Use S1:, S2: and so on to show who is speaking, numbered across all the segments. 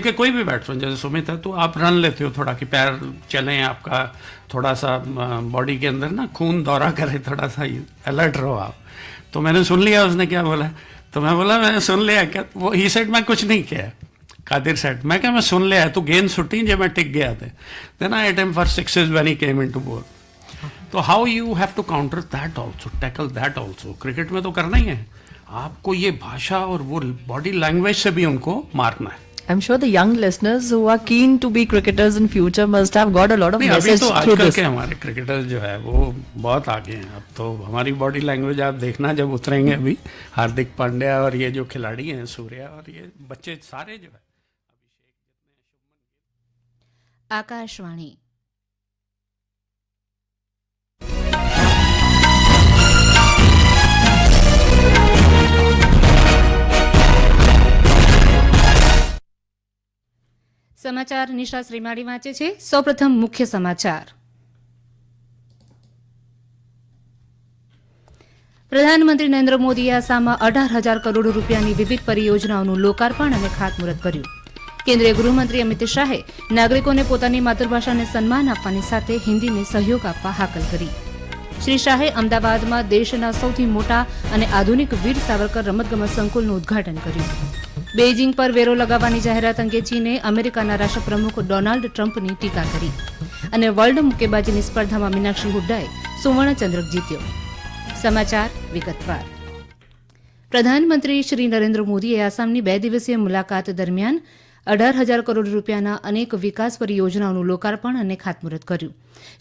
S1: कि कोई भी बैट्समैन, जैसे सुमित है तो आप रन लेते हो थोड़ा कि पैर चलें, आपका थोड़ा सा बॉडी के अंदर ना खून दौरा करे, थोड़ा सा अलर्ट रहो आप। तो मैंने सुन लिया, उसने क्या बोला? तो मैं बोला, मैंने सुन लिया, क्या? वो ही सेट मैं कुछ नहीं किया। कादिर सेट, मैं क्या मैं सुन लिया है तो गेंद सुटी, जब मैं टिक गया थे। Then I attempt for sixes when he came into ball तो how you have to counter that also tackle that also cricket में तो करना ही है। आपको ये भाषा और वो बॉडी लैंग्वेज से भी उनको मारना है।
S2: I'm sure the young listeners who are keen to be cricketers in future must have got a lot of
S1: messages through
S2: this.
S1: अभी
S2: तो
S1: आजकल के हमारे cricketers जो है वो बहुत आगे हैं अब तो हमारी body language आप देखना जब उतरेंगे अभी हार्दिक पांड्या और ये जो खिलाड़ी हैं सूर्या और ये बच्चे सारे जो है
S3: आकाशवाणी સમાચાર નિશા શ્રીમાળી વાંચે છે. સૌપ્રથમ મુખ્ય સમાચાર. પ્રધાનમંત્રી નરેન્દ્ર મોદીએ આસામમાં અઢાર હજાર કરોડ રૂપિયાની વિવિધ પરિયોજનાઓનું લોકાર્પણ અને ખાતમુહૂર્ત કર્યું. કેન્દ્રીય ગૃહમંત્રી અમિત શાહે નાગરિકોને પોતાની માતૃભાષાને સન્માન આપવાની સાથે હિન્દીને સહયોગ આપવા હાકલ કરી. શ્રી શાહે અમદાવાદમાં દેશના સૌથી મોટા અને આધુનિક વીર સાવરકર રમતગમત સંકુલનું ઉદ્ઘાટન કર્યું. બેઇજિંગ પર વેરો લગાવવાની જાહેરાત અંગે ચીને અમેરિકાના રાષ્ટ્રપ્રમુખ ડોનાલ્ડ ટ્રમ્પની ટીકા કરી. અને વર્લ્ડ મુક્કેબાજીની સ્પર્ધામાં મીનાક્ષી હુડ્ડાએ સુવર્ણચંદ્રક જીત્યો. સમાચાર વિગતવાર. પ્રધાનમંત્રી શ્રી નરેન્દ્ર મોદીએ આસામની બે દિવસીય મુલાકાત દરમિયાન અઢાર હજાર કરોડ રૂપિયાના અનેક વિકાસ પરિયોજનાઓનું લોકાર્પણ અને ખાતમુહૂર્ત કર્યું.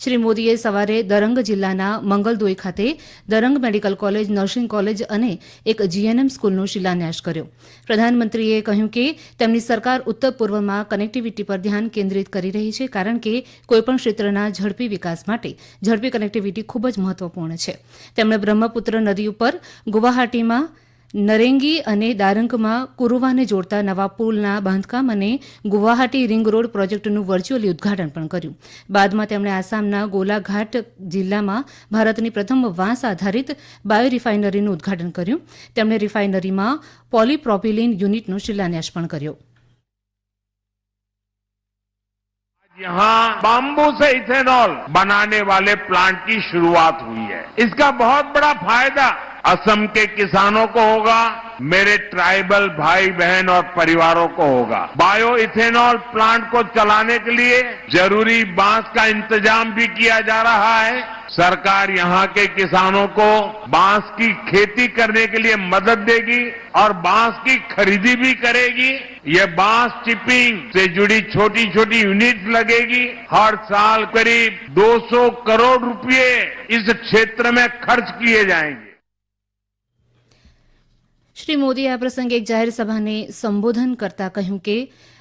S3: શ્રી મોદીએ સવારે દરંગ જિલ્લાના મંગલદોઈ ખાતે Darrang medical college, nursing college અને એક જીએનએમ સ્કૂલનો શિલાન્યાસ કર્યો. પ્રધાનમંત્રીએ કહ્યું કે તેમની સરકાર ઉત્તર પૂર્વમાં કનેક્ટિવિટી પર ધ્યાન કેન્દ્રિત કરી રહી છે, કારણ કે કોઈપણ ક્ષેત્રના ઝડપી વિકાસ માટે ઝડપી કનેક્ટિવિટી ખૂબ જ મહત્વપૂર્ણ છે. તેમણે બ્રહ્મપુત્ર નદી ઉપર ગુવાહાટીમાં નરેંગી અને દારંગમાં કુરુવાને જોડતા નવા પુલના બાંધકામ અને ગુવાહાટી રિંગ રોડ પ્રોજેક્ટનું વર્ચ્યુઅલી ઉદ્ઘાટન પણ કર્યું બાદમાં તેમણે આસામના ગોલાઘાટ જિલ્લામાં ભારતની પ્રથમ વાંસ આધારિત બાયો રિફાઇનરીનું ઉદ્ઘાટન કર્યું તેમણે રિફાઇનરીમાં પોલીપ્રોપિલિન યુનિટનો શિલાન્યાસ પણ કર્યો
S4: यहाँ बाम्बू से इथेनॉल बनाने वाले प्लांट की शुरुआत हुई है इसका बहुत बड़ा फायदा असम के किसानों को होगा, मेरे ट्राइबल भाई बहन और परिवारों को होगा। बायो इथेनॉल प्लांट को चलाने के लिए ज़रूरी बाँस का इंतज़ाम भी किया जा रहा है। सरकार यहाँ के किसानों को बाँस की खेती करने के लिए मदद देगी और बाँस की खरीदी भी करेगी। ये बाँस चिपिंग से जुड़ी छोटी छोटी यूनिट लगेगी। हर साल करीब 200 करोड़ रुपए इस क्षेत्र में खर्च किए जाएँगे।
S3: શ્રી મોદીએ આ પ્રસંગે એક જાહેર સભાને સંબોધન કરતા કહ્યું કે,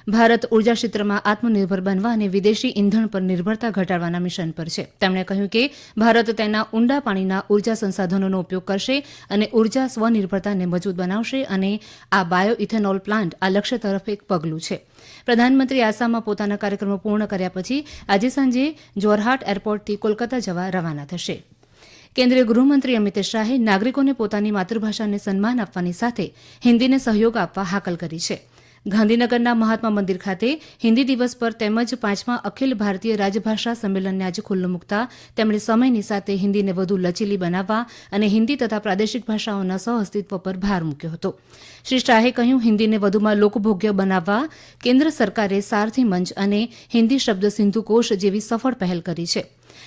S3: ભારત ઊર્જા ક્ષેત્રમાં આત્મનિર્ભર બનવા અને વિદેશી ઇંધણ પર નિર્ભરતા ઘટાડવાના મિશન પર છે. તેમણે કહ્યું કે, ભારત તેના ઊંડા પાણીના ઊર્જા સંસાધનોનો ઉપયોગ કરશે અને ઊર્જા સ્વનિર્ભરતાને મજબૂત બનાવશે અને આ બાયો ઇથેનોલ પ્લાન્ટ આ લક્ષ્ય તરફ એક પગલું છે. પ્રધાનમંત્રી આસામમાં પોતાના કાર્યક્રમો પૂર્ણ કર્યા પછી આજે સાંજે જોરહાટ એરપોર્ટથી કોલકાતા જવા રવાના થશે. કેન્દ્રીય ગૃહમંત્રી અમિત શાહે નાગરિકોને પોતાની માતૃભાષાને સન્માન આપવાની સાથે હિન્દીને સહયોગ આપવા હાકલ કરી છે. ગાંધીનગરના મહાત્મા મંદિર ખાતે હિન્દી દિવસ પર તેમજ પાંચમા અખિલ ભારતીય રાજભાષા સંમેલનને આજે ખુલ્લું મૂકતા તેમણે સમયની સાથે હિન્દીને વધુ લચીલી બનાવવા અને હિન્દી તથા પ્રાદેશિક ભાષાઓના સહઅસ્તિત્વ પર ભાર મૂક્યો હતો. શ્રી શાહે કહ્યું, હિન્દીને વધુમાં લોકભોગ્ય બનાવવા કેન્દ્ર સરકારે સારથી મંચ અને હિન્દી શબ્દ સિંધુકોશ જેવી સફળ પહેલ કરી છે.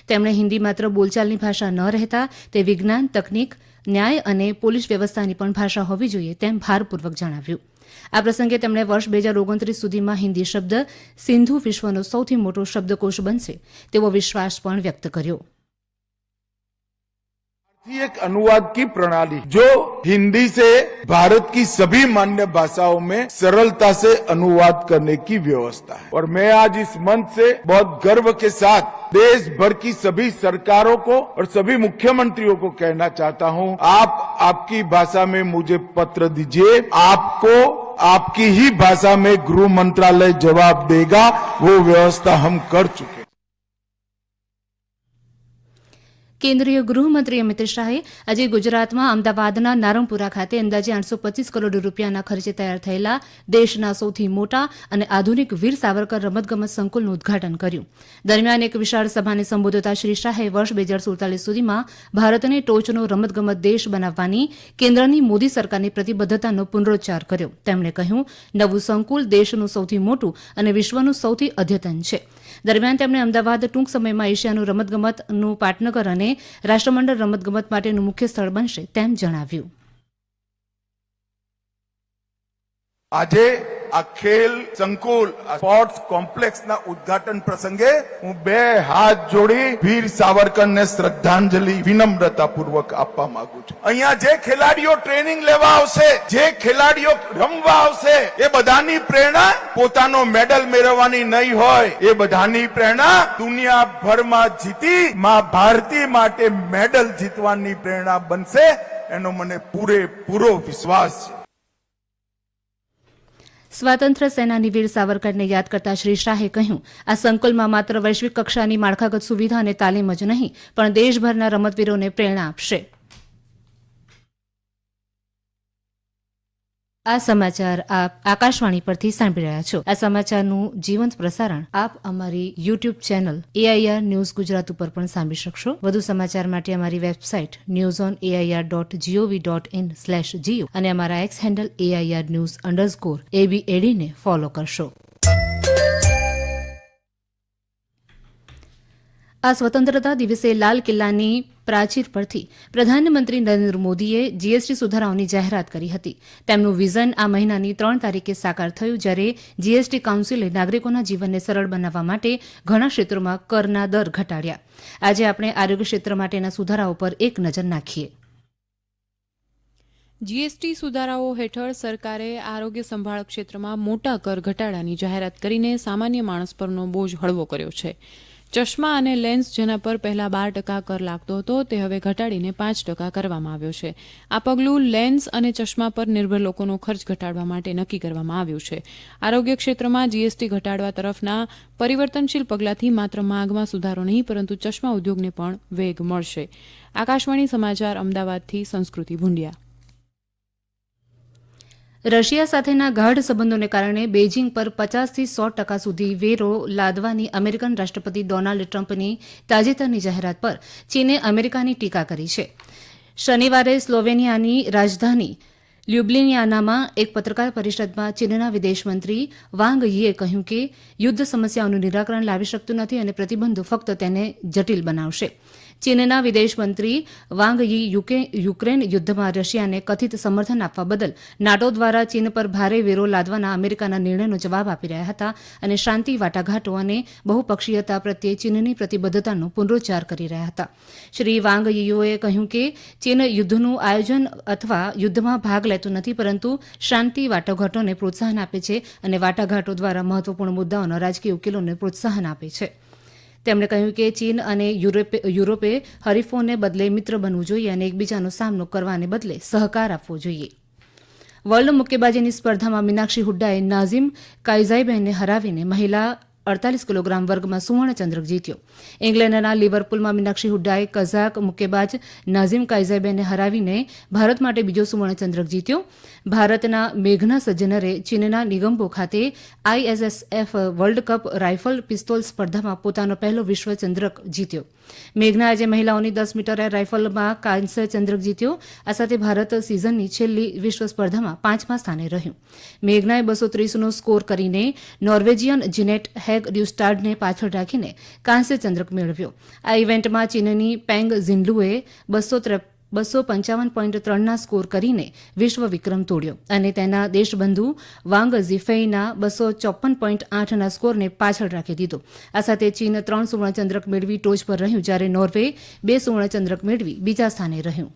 S3: તેમણે હિન્દી માત્ર બોલચાલની ભાષા ન રહેતા, તે વિજ્ઞાન, તકનીક, ન્યાય અને પોલીસ વ્યવસ્થાની પણ ભાષા હોવી જોઈએ તેમ ભારપૂર્વક જણાવ્યું. આ પ્રસંગે તેમણે વર્ષ બે હજાર ઓગણત્રીસ સુધીમાં હિન્દી શબ્દ સિંધુ વિશ્વનો સૌથી મોટો શબ્દકોશ બનશે તેવો વિશ્વાસ પણ વ્યક્ત કર્યો
S5: भारतीय एक अनुवाद की प्रणाली जो हिंदी से भारत की सभी मान्य भाषाओं में सरलता से अनुवाद करने की व्यवस्था है और मैं आज इस मंच से बहुत गर्व के साथ देश भर की सभी सरकारों को और सभी मुख्यमंत्रियों को कहना चाहता हूं आप आपकी भाषा में मुझे पत्र दीजिए आपको आपकी ही भाषा में गृह मंत्रालय जवाब देगा वो व्यवस्था हम कर चुके
S3: કેન્દ્રીય ગૃહમંત્રી અમિત શાહે આજે ગુજરાતમાં અમદાવાદના નારણપુરા ખાતે અંદાજે આઠસો પચીસ કરોડ રૂપિયાના ખર્ચે તૈયાર થયેલા દેશના સૌથી મોટા અને આધુનિક વીર સાવરકર રમતગમત સંકુલનું ઉદઘાટન કર્યું. દરમિયાન એક વિશાળ સભાને સંબોધતા શ્રી શાહે વર્ષ બે હજાર સુડતાલીસ સુધીમાં ભારતને ટોચનો રમતગમત દેશ બનાવવાની કેન્દ્રની મોદી સરકારની પ્રતિબદ્ધતાનો પુનરોચ્ચાર કર્યો. તેમણે કહ્યું, નવું સંકુલ દેશનું સૌથી મોટું અને વિશ્વનું સૌથી અદ્યતન છે. દરમિયાન તેમણે અમદાવાદ ટૂંક સમયમાં એશિયાનું રમતગમતનું પાટનગર અને રાષ્ટ્રમંડળ રમતગમત માટેનું મુખ્ય સ્થળ બનશે તેમ જણાવ્યું.
S5: આજે આ ખેલ સંકુલ સ્પોર્ટ્સ કોમ્પ્લેક્સના ઉદ્ઘાટન પ્રસંગે હું બે હાથ જોડી વીર સાવરકરને શ્રદ્ધાંજલિ વિનમ્રતાપૂર્વક આપવા માંગુ છું. અહીંયા જે ખેલાડીઓ ટ્રેનિંગ લેવા આવશે, જે ખેલાડીઓ રમવા આવશે, એ બધાની પ્રેરણા પોતાનો મેડલ મેળવવાની નહીં હોય. એ બધાની પ્રેરણા દુનિયાભરમાં જીતી માં ભારતી માટે મેડલ જીતવાની પ્રેરણા બનશે, એનો મને પૂરેપૂરો વિશ્વાસ છે.
S3: સ્વાતંત્ર્ય સેનાની વીર સાવરકરને યાદ કરતા શ્રી શાહે કહ્યું, આ સંકુલમાં માત્ર વૈશ્વિક કક્ષાની માળખાગત સુવિધા અને તાલીમ જ નહીં, પણ દેશભરના રમતવીરોને પ્રેરણા આપશે. આ સમાચાર આપ આકાશવાણી પરથી સાંભળી રહ્યા છો. આ સમાચારનું જીવંત પ્રસારણ આપ અમારી YouTube channel AIR news Gujarat ઉપર પણ સાંભળી શકશો. વધુ સમાચાર માટે અમારી website news on AIR dot GOV dot in slash GO અને અમારા X handle AIR news underscore AB એડીને follow કરશો. આ સ્વતંત્રતા દિવસે લાલ કિલ્લાની પ્રાચીર પરથી પ્રધાનમંત્રી નરેન્દ્ર મોદીએ જીએસટી સુધારાઓની જાહેરાત કરી હતી. તેમનું વિઝન આ મહિનાની ત્રણ તારીખે સાકાર થયું, જ્યારે જીએસટી કાઉન્સિલે નાગરિકોના જીવનને સરળ બનાવવા માટે ઘણા ક્ષેત્રોમાં કરના દર ઘટાડ્યા. આજે આપણે આરોગ્ય ક્ષેત્ર માટેના સુધારાઓ પર એક નજર નાખીએ.
S6: જીએસટી સુધારાઓ હેઠળ સરકારે આરોગ્ય સંભાળ ક્ષેત્રમાં મોટા કર ઘટાડાની જાહેરાત કરીને સામાન્ય માણસ પરનો બોજ હળવો કર્યો છે. ચશ્મા અને લેન્સ જેના પર પહેલા બાર ટકા કર લાગતો હતો, તે હવે ઘટાડીને પાંચ ટકા કરવામાં આવ્યો છે. આ પગલું લેન્સ અને ચશ્મા પર નિર્ભર લોકોનો ખર્ચ ઘટાડવા માટે નક્કી કરવામાં આવ્યું છે. આરોગ્ય ક્ષેત્રમાં જીએસટી ઘટાડવા તરફના પરિવર્તનશીલ પગલાંથી માત્ર માંગમાં સુધારો નહીં, પરંતુ ચશ્મા ઉદ્યોગને પણ વેગ મળશે. આકાશવાણી સમાચાર અમદાવાદથી સંસ્કૃતિ ભુંડિયા.
S3: રશિયા સાથેના ગાઢ સંબંધોને કારણે બેઇજિંગ પર પચાસથી સો ટકા સુધી વેરો લાદવાની અમેરિકન રાષ્ટ્રપતિ ડોનાલ્ડ ટ્રમ્પની તાજેતરની જાહેરાત પર ચીને અમેરિકાની ટીકા કરી છે. શનિવારે સ્લોવેનિયાની રાજધાની લ્યુબ્લિનિયાનામાં એક પત્રકાર પરિષદમાં ચીનના વિદેશમંત્રી વાંગ યીએ કહ્યું કે યુદ્ધ સમસ્યાઓનું નિરાકરણ લાવી શકતું નથી અને પ્રતિબંધો ફક્ત તેને જટિલ બનાવશે. ચીનના વિદેશમંત્રી વાંગ યી યુક્રેન યુદ્ધમાં રશિયાને કથિત સમર્થન આપવા બદલ નાટો દ્વારા ચીન પર ભારે વેરો લાદવાના અમેરિકાના નિર્ણયનો જવાબ આપી રહ્યા હતા અને શાંતિ વાટાઘાટો અને બહુપક્ષીયતા પ્રત્યે ચીનની પ્રતિબદ્ધતાનો પુનરોચ્ચાર કરી રહ્યા હતા. શ્રી વાંગ યીઓએ કહ્યું કે ચીન યુદ્ધનું આયોજન અથવા યુદ્ધમાં ભાગ લેતું નથી, પરંતુ શાંતિ વાટાઘાટોને પ્રોત્સાહન આપે છે અને વાટાઘાટો દ્વારા મહત્વપૂર્ણ મુદ્દાઓના રાજકીય ઉકેલોને પ્રોત્સાહન આપે છે. તેમણે કહ્યું કે ચીન અને યુરોપે હરીફોને બદલે મિત્ર બનવું જોઈએ અને એકબીજાનો સામનો કરવાને બદલે સહકાર આપવો જોઈએ. વર્લ્ડ મુક્કેબાજીની સ્પર્ધામાં મીનાક્ષી હુડ્ડાએ નાઝીમ કાઇઝાઈબેનને હરાવીને મહિલા અડતાલીસ કિલોગ્રામ વર્ગમાં સુવર્ણચંદ્રક જીત્યો. ઇંગ્લેન્ડના લિવરપુલમાં મીનાક્ષી હુડ્ડાએ કઝાક મુક્કેબાજ નાઝીમ કાઇઝાઈબેનને હરાવીને ભારત માટે બીજો સુવર્ણચંદ્રક જીત્યો. ભારતના મેઘના સજ્જનરે ચીનના નિગમ્બો ખાતે ISSF World Cup rifle pistol સ્પર્ધામાં પોતાનો પહેલો વિશ્વચંદ્રક જીત્યો. મેઘના આજે મહિલાઓની દસ મીટર રાઇફલમાં કાંસ્ય ચંદ્રક જીત્યો. આ સાથે ભારત સિઝનની છેલ્લી વિશ્વ સ્પર્ધામાં પાંચમા સ્થાને રહ્યું. મેઘનાએ બસો ત્રીસનો સ્કોર કરીને નોર્વેજિયન જીનેટ હેગ ડ્યુસ્ટાર્ડને પાછળ રાખીને કાંસ્ય ચંદ્રક મેળવ્યો. આ ઇવેન્ટમાં ચીનની પેંગ ઝિન્લુએ બસો બસો પંચાવન પોઈન્ટ ત્રણના સ્કોર કરીને વિશ્વ વિક્રમ તોડ્યો અને તેના દેશબંધુ વાંગ ઝીફેઈના બસો ચોપન પોઈન્ટ આઠના સ્કોરને પાછળ રાખી દીધો. આ સાથે ચીન ત્રણ સુવર્ણચંદ્રક મેળવી ટોચ પર રહ્યું જ્યારે નોર્વે બે સુવર્ણચંદ્રક મેળવી બીજા સ્થાને રહ્યું.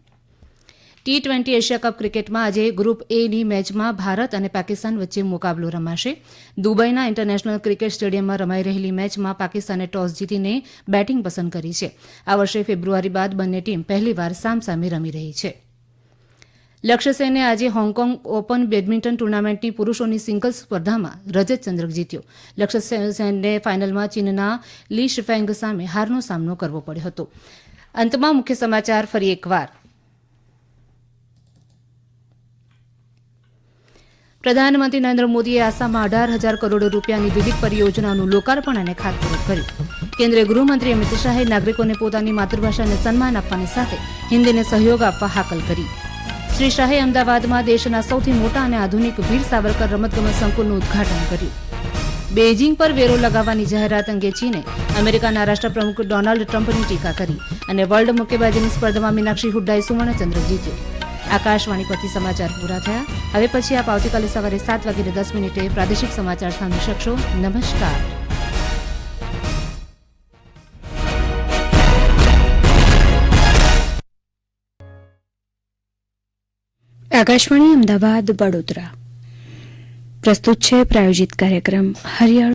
S3: ટી ટ્વેન્ટી એશિયા કપ ક્રિકેટમાં આજે ગ્રુપ એની મેચમાં ભારત અને પાકિસ્તાન વચ્ચે મુકાબલો રમાશે. દુબઈના ઇન્ટરનેશનલ ક્રિકેટ સ્ટેડિયમમાં રમાઈ રહેલી મેચમાં પાકિસ્તાને ટોસ જીતીને બેટિંગ પસંદ કરી છે. આ વર્ષે ફેબ્રુઆરી બાદ બંને ટીમ પહેલીવાર સામસામે રમી રહી છે. લક્ષ્ય સેને આજે હોંગકોંગ ઓપન બેડમિન્ટન ટુર્નામેન્ટની પુરુષોની સિંગલ્સ સ્પર્ધામાં રજત ચંદ્રક જીત્યો. લક્ષ્ય સેનને ફાઇનલમાં ચીનના લી શિફેંગ સામે હારનો સામનો કરવો પડ્યો હતો. અંતમાં મુખ્ય સમાચાર ફરી એકવાર. પ્રધાનમંત્રી નરેન્દ્ર મોદીએ આસામમાં અઢાર હજાર કરોડ રૂપિયાની વિવિધ પરિયોજનાઓનું લોકાર્પણ અને ખાતમુહૂર્ત કર્યું. કેન્દ્રીય ગૃહમંત્રી અમિત શાહે નાગરિકોને પોતાની માતૃભાષાને સન્માન આપવાની સાથે હિન્દીને સહયોગ આપવા હાકલ કરી. શ્રી શાહે અમદાવાદમાં દેશના સૌથી મોટા અને આધુનિક વીર સાવરકર રમતગમત સંકુલનું ઉદઘાટન કર્યું. બેઇજિંગ પર વેરો લગાવવાની જાહેરાત અંગે ચીને અમેરિકાના રાષ્ટ્રપ્રમુખ ડોનાલ્ડ ટ્રમ્પની ટીકા કરી અને વર્લ્ડ મુક્કેબાજીની સ્પર્ધામાં મીનાક્ષી હુડ્ડાએ સુવર્ણચંદ્રક જીત્યો. આકાશવાણી પરથી સમાચાર પૂરા થયા. હવે પછી આપ આવતીકાલે સવારે સાત વાગીને દસ મિનિટે પ્રાદેશિક સમાચાર સાંભળી શકશો. નમસ્કાર.
S7: આકાશવાણી અમદાવાદ વડોદરા. પ્રસ્તુત છે પ્રાયોજિત કાર્યક્રમ. હરિયાળું